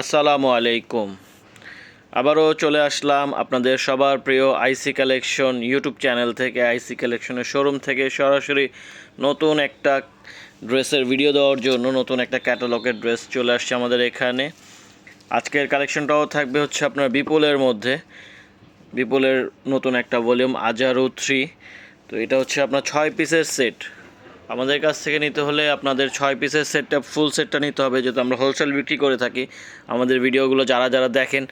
আসসালামু আলাইকুম। আবারও চলে আসলাম আপনাদের সবার প্রিয় আইসি কালেকশন ইউটিউব চ্যানেল থেকে। আইসি কালেকশনের শোরুম থেকে সরাসরি নতুন একটা ড্রেসের ভিডিও দেওয়ার জন্য, নতুন একটা ক্যাটালগের ড্রেস চলে আসছে আমাদের এখানে। আজকের কালেকশনটাও থাকবে হচ্ছে আপনার বিপুলের মধ্যে। বিপুলের নতুন একটা ভলিউম আজারু থ্রি তো এটা হচ্ছে আপনার ছয় পিসের সেট আমাদের কাছ থেকে নিতে হলে আপনাদের ছয় পিসের সেটটা ফুল সেটটা নিতে হবে, যেহেতু আমরা হোলসেল বিক্রি করে থাকি। আমাদের ভিডিওগুলো যারা যারা দেখেন,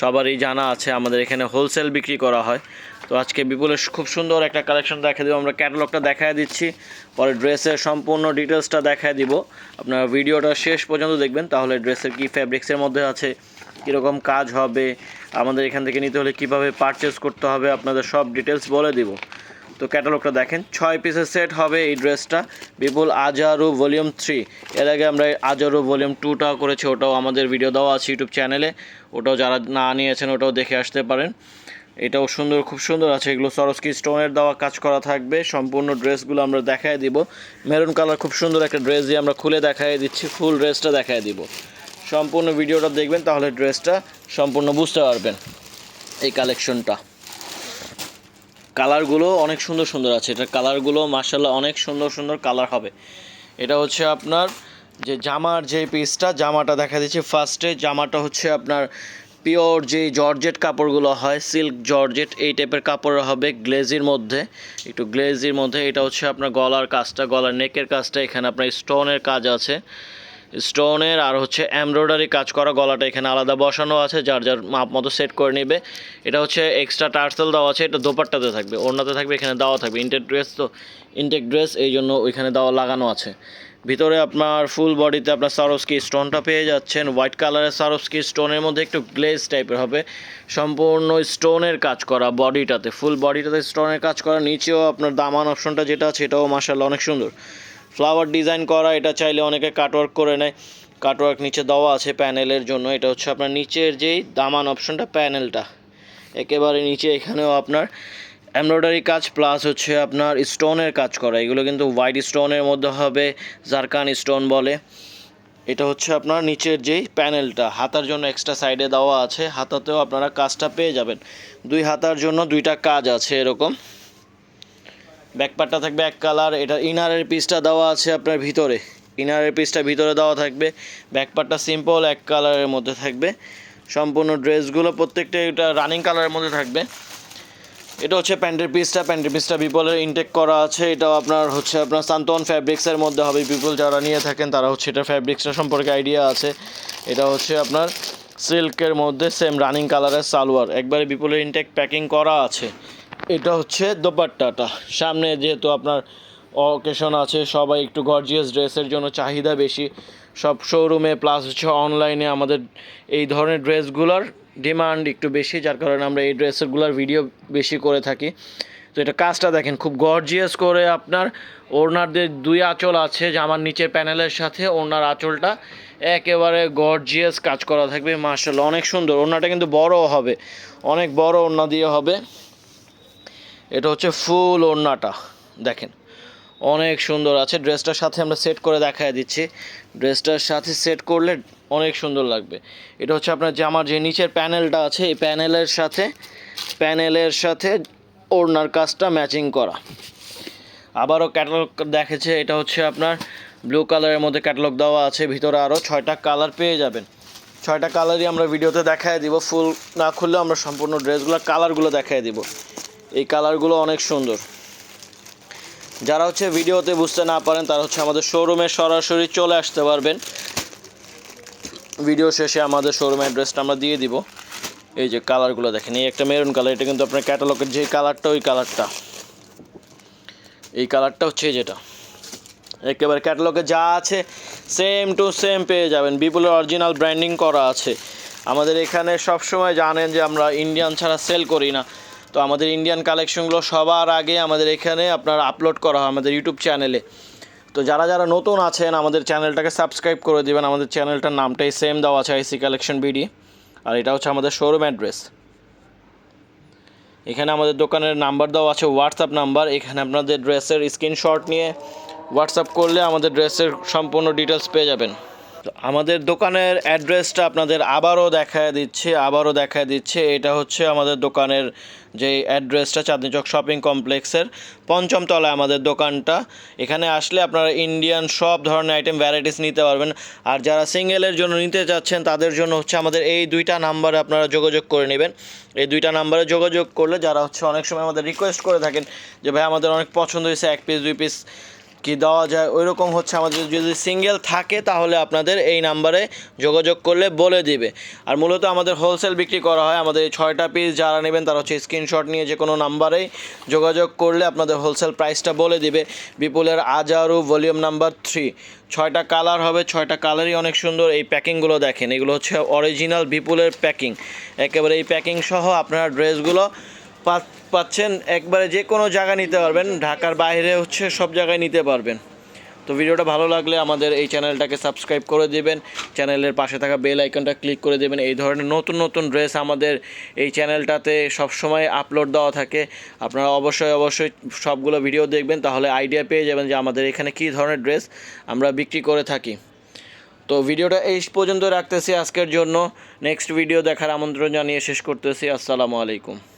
সবারই জানা আছে, আমাদের এখানে হোলসেল বিক্রি করা হয়। তো আজকে বিপুলের খুব সুন্দর একটা কালেকশন দেখা দেবো, আমরা ক্যাটালগটা দেখায় দিচ্ছি। পরে ড্রেসের সম্পূর্ণ ডিটেলসটা দেখায় দিব। আপনারা ভিডিওটা শেষ পর্যন্ত দেখবেন, তাহলে ড্রেসের কী ফ্যাব্রিক্সের মধ্যে আছে, কীরকম কাজ হবে, আমাদের এখান থেকে নিতে হলে কীভাবে পারচেস করতে হবে, আপনাদের সব ডিটেলস বলে দিব। তো ক্যাটালগটা দেখেন, ছয় পিসের সেট হবে এই ড্রেসটা, বিপুল আজারু ভলিউম থ্রি। এর আগে আমরা আজারু ভলিউম টুটাও করেছি, ওটাও আমাদের ভিডিও দেওয়া আছে ইউটিউব চ্যানেলে। ওটাও যারা না নিয়েছেন, ওটাও দেখে আসতে পারেন। এটাও সুন্দর, খুব সুন্দর আছে। এগুলো সরস্কি স্টোনের দেওয়া কাজ করা থাকবে। সম্পূর্ণ ড্রেসগুলো আমরা দেখায় দিব। মেরুন কালার খুব সুন্দর একটা ড্রেস দিয়ে আমরা খুলে দেখায় দিচ্ছি, ফুল ড্রেসটা দেখায় দিব। সম্পূর্ণ ভিডিওটা দেখবেন, তাহলে ড্রেসটা সম্পূর্ণ বুঝতে পারবেন এই কালেকশনটা। কালারগুলো অনেক সুন্দর সুন্দর আছে। এটার কালারগুলো মার্শাল্লাহ অনেক সুন্দর সুন্দর কালার হবে। এটা হচ্ছে আপনার যে জামার যে পিসটা জামাটা দেখা দিচ্ছে ফার্স্টে জামাটা হচ্ছে আপনার পিওর যে জর্জেট কাপড়গুলো হয় সিল্ক জর্জেট, এই টাইপের কাপড় হবে গ্লেজির মধ্যে। একটু গ্লেজির মধ্যে। এটা হচ্ছে আপনার গলার কাজটা, গলার নেকের কাজটা। এখানে আপনার স্টোনের কাজ আছে। স্টোনের আর হচ্ছে এমব্রয়ডারি কাজ করা গলাটা এখানে আলাদা বসানো আছে, যার যার মাপ মতো সেট করে নেবে। এটা হচ্ছে এক্সট্রা টার্সেল দেওয়া আছে, এটা দোপাট্টাতে থাকবে, ওড়নাতে থাকবে, এখানে দেওয়া থাকবে। ইনটেক ড্রেস তো ইনটেক ড্রেস এই জন্য ওইখানে দেওয়া লাগানো আছে। ভিতরে আপনার ফুল বডিতে আপনার সারোস্কি স্টোনটা পেয়ে যাচ্ছেন। হোয়াইট কালারের সারোস্কি স্টোনের মধ্যে একটু গ্লেজ টাইপের হবে। সম্পূর্ণ স্টোনের কাজ করা বডিটাতে ফুল বডিটাতে স্টোনের কাজ করা। নিচেও আপনার দামান অপশনটা যেটা আছে, এটাও মাসাল্লাহ অনেক সুন্দর। ফ্লাওয়ার ডিজাইন করা, এটা চাইলে অনেকে কাটওয়ার্ক করে নেয়। কাটওয়ার্ক নিচে দেওয়া আছে প্যানেলের জন্য। এটা হচ্ছে আপনার নিচের যেই দামান অপশনটা প্যানেলটা একেবারে নিচে এখানেও আপনার এমব্রয়ডারি কাজ প্লাস হচ্ছে আপনার স্টোনের কাজ করা। এগুলো কিন্তু হোয়াইট স্টোনের মধ্যে হবে জারকান স্টোন বলে। এটা হচ্ছে আপনার নিচের যেই প্যানেলটা হাতার জন্য এক্সট্রা সাইডে দেওয়া আছে। হাতাতেও আপনারা কাজটা পেয়ে যাবেন। দুই হাতার জন্য দুইটা কাজ আছে এরকম। ব্যাকপার্টটা থাকবে এক কালার, এটা ইনারের পিসটা দেওয়া আছে আপনার ভিতরে। ইনারের পিসটা ভিতরে দেওয়া থাকবে। ব্যাকপার্টটা সিম্পল এক কালারের মধ্যে থাকবে। সম্পূর্ণ ড্রেসগুলো প্রত্যেকটা এটা রানিং কালারের মধ্যে থাকবে। এটা হচ্ছে প্যান্টের পিসটা প্যান্টের পিসটা বিপলের ইনটেক করা আছে। এটাও আপনার হচ্ছে আপনার সান্তন ফ্যাব্রিক্সের মধ্যে হবে। পিপল যারা নিয়ে থাকেন, তারা হচ্ছে এটা ফ্যাব্রিক্সটা সম্পর্কে আইডিয়া আছে। এটা হচ্ছে আপনার সিল্কের মধ্যে সেম রানিং কালারের সালোয়ার। একবারে বিপুলের ইনটেক প্যাকিং করা আছে। এটা হচ্ছে দোপাট্টাটা। সামনে যেহেতু আপনার অকেশন আছে, সবাই একটু গর্জিয়াস ড্রেসের জন্য চাহিদা বেশি। সব শোরুমে প্লাস হচ্ছে অনলাইনে আমাদের এই ধরনের ড্রেসগুলোর ডিমান্ড একটু বেশি, যার কারণে আমরা এই ড্রেসগুলোর ভিডিও বেশি করে থাকি। তো এটা কাজটা দেখেন, খুব গর্জিয়াস করে আপনার ওড়নারদের দুই আঁচল আছে, জামার নিচের প্যানেলের সাথে ওড়নার আঁচলটা একেবারে গর্জিয়াস কাজ করা থাকবে মার্শাল অনেক সুন্দর। ওড়নাটা কিন্তু বড় হবে, অনেক বড় ওড়না দিয়ে হবে। এটা হচ্ছে ফুল ওড়নাটা, দেখেন। অনেক সুন্দর আছে, ড্রেসটার সাথে আমরা সেট করে দেখায় দিচ্ছি। ড্রেসটার সাথে সেট করলে অনেক সুন্দর লাগবে। এটা হচ্ছে আপনার জামার যে নিচের প্যানেলটা আছে, এই প্যানেলের সাথে প্যানেলের সাথে ওড়নার কাজটা ম্যাচিং করা। আবারও ক্যাটালগ দেখেছে এটা হচ্ছে আপনার ব্লু কালারের মধ্যে ক্যাটালগ দেওয়া আছে, ভিতরে আরও ছয়টা কালার পেয়ে যাবেন। ছয়টা কালারই আমরা ভিডিওতে দেখায় দিব, ফুল না খুললেও আমরা সম্পূর্ণ ড্রেসগুলো, কালারগুলো দেখায় দিব। এই কালারগুলো অনেক সুন্দর। যারা হচ্ছে ভিডিওতে বুঝতে না পারেন, তারা হচ্ছে আমাদের শোরুমে সরাসরি চলে আসতে পারবেন। ভিডিও শেষে আমাদের শোরুমের অ্যাড্রেসটা আমরা দিয়ে দিব। এই যে কালারগুলো দেখেন, এই একটা মেরুন কালার, এটা কিন্তু আপনার ক্যাটালগের যে কালারটা, ওই কালারটা। এই কালারটা হচ্ছে যেটা। একেবারে ক্যাটালগে যা আছে সেম টু সেম পেয়ে যাবেন। বিপুলের অরিজিনাল ব্র্যান্ডিং করা আছে। আমাদের এখানে সব সময় জানেন যে আমরা ইন্ডিয়ান ছাড়া সেল করি না। তো আমাদের ইন্ডিয়ান কালেকশনগুলো সবার আগে আমাদের এখানে আপনার আপলোড করা হয় আমাদের ইউটিউব চ্যানেলে তো যারা যারা নতুন আছেন, আমাদের চ্যানেলটাকে সাবস্ক্রাইব করে দেবেন। আমাদের চ্যানেলটার নামটাই সেম দেওয়া আছে আইসি কালেকশন বিডি আর এটা হচ্ছে আমাদের শোরুম অ্যাড্রেস এখানে আমাদের দোকানের নাম্বার দেওয়া আছে হোয়াটসঅ্যাপ নাম্বার এখানে আপনাদের ড্রেসের স্ক্রিনশট নিয়ে হোয়াটসঅ্যাপ করলে আমাদের ড্রেসের সম্পূর্ণ ডিটেলস পেয়ে যাবেন। আমাদের দোকানের অ্যাড্রেসটা আপনাদের আবারও দেখায় দিচ্ছে, আবারও দেখায় দিচ্ছে। এটা হচ্ছে আমাদের দোকানের যে অ্যাড্রেসটা, চাঁদনি চক শপিং কমপ্লেক্সের পঞ্চম তলায় আমাদের দোকানটা। এখানে আসলে আপনারা ইন্ডিয়ান সব ধরনের আইটেম ভ্যারাইটিস নিতে পারবেন। আর যারা সিঙ্গেলের জন্য নিতে চাচ্ছেন, তাদের জন্য হচ্ছে আমাদের এই দুইটা নাম্বারে আপনারা যোগাযোগ করে নেবেন। এই দুইটা নাম্বারে যোগাযোগ করলে যারা হচ্ছে অনেক সময় আমাদের রিকোয়েস্ট করে থাকেন যে, ভাই, আমাদের অনেক পছন্দ হয়েছে, এক পিস দুই পিস কি দেওয়া যায় ওই রকম হচ্ছে আমাদের। যদি সিঙ্গেল থাকে, তাহলে আপনাদের এই নাম্বারে যোগাযোগ করলে বলে দিবে। আর মূলত আমাদের হোলসেল বিক্রি করা হয়, আমাদের এই ছয়টা পিস যারা নেবেন, তারা হচ্ছে স্ক্রিনশট নিয়ে যে কোনো নাম্বারেই যোগাযোগ করলে আপনাদের হোলসেল প্রাইসটা বলে দিবে। বিপুলের আজারু ভলিউম নাম্বার থ্রি ছয়টা কালার হবে, ছয়টা কালারই অনেক সুন্দর। এই প্যাকিংগুলো দেখেন, এগুলো হচ্ছে অরিজিনাল বিপুলের প্যাকিং একেবারে এই প্যাকিং সহ আপনারা ড্রেসগুলো পাচ্ছেন একবারে যে কোনো জায়গায় নিতে পারবেন। ঢাকার বাইরে হচ্ছে সব জায়গায় নিতে পারবেন। তো ভিডিওটা ভালো লাগলে আমাদের এই চ্যানেলটাকে সাবস্ক্রাইব করে দেবেন। চ্যানেলের পাশে থাকা বেল আইকনটা ক্লিক করে দেবেন। এই ধরনের নতুন নতুন ড্রেস আমাদের এই চ্যানেলটাতে সবসময় আপলোড দেওয়া থাকে। আপনারা অবশ্যই অবশ্যই সবগুলো ভিডিও দেখবেন, তাহলে আইডিয়া পেয়ে যাবেন যে আমাদের এখানে কী ধরনের ড্রেস আমরা বিক্রি করে থাকি। তো ভিডিওটা এই পর্যন্ত রাখতেছি আজকের জন্য। নেক্সট ভিডিও দেখার আমন্ত্রণ জানিয়ে শেষ করতেছি। আসসালামু আলাইকুম।